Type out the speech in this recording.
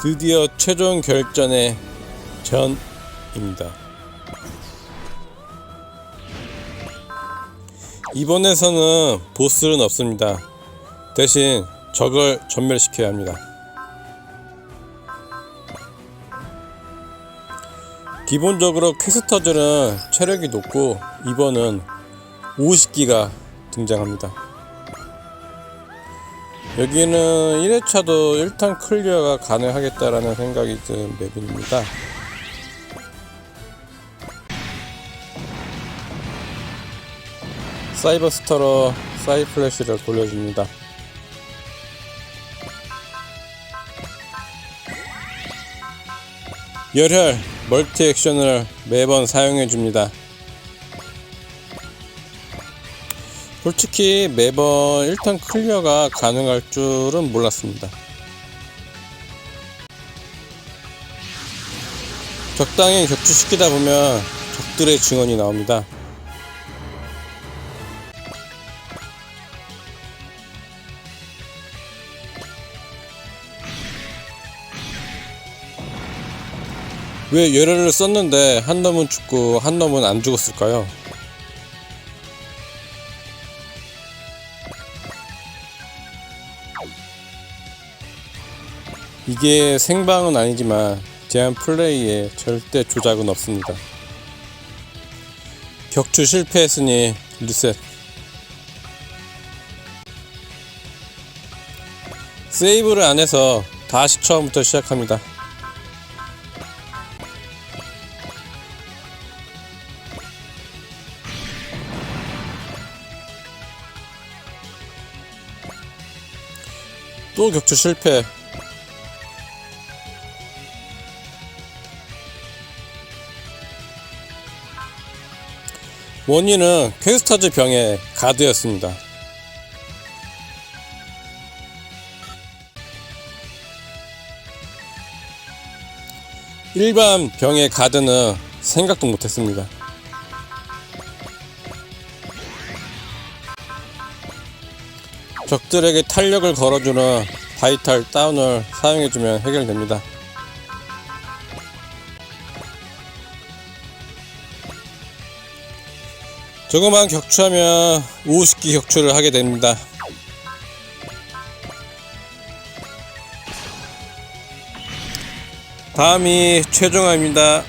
드디어 최종 결전의 전입니다. 이번에서는 보스는 없습니다. 대신 적을 전멸시켜야 합니다. 기본적으로 퀘스터들은 체력이 높고 이번은 50기가 등장합니다. 여기는 1회차도 1탄 클리어가 가능하겠다라는 생각이 든 맵입니다. 사이버 스터로 사이 플래시를 돌려줍니다. 열혈 멀티 액션을 매번 사용해 줍니다. 솔직히 매번 1탄 클리어가 가능할 줄은 몰랐습니다. 적당히 격추시키다 보면 적들의 증언이 나옵니다. 왜 열혈을 썼는데 한 놈은 죽고 한 놈은 안 죽었을까요? 이게 생방은 아니지만 제한 플레이에 절대 조작은 없습니다. 격추 실패했으니 리셋. 세이브를 안 해서 다시 처음부터 시작합니다. 또 격추 실패. 원인은 퀘스터즈 병의 가드였습니다. 일반 병의 가드는 생각도 못했습니다. 적들에게 탄력을 걸어주는 바이탈 다운을 사용해주면 해결됩니다. 조금만 격추하면 50기 격추를 하게 됩니다. 다음이 최종화입니다.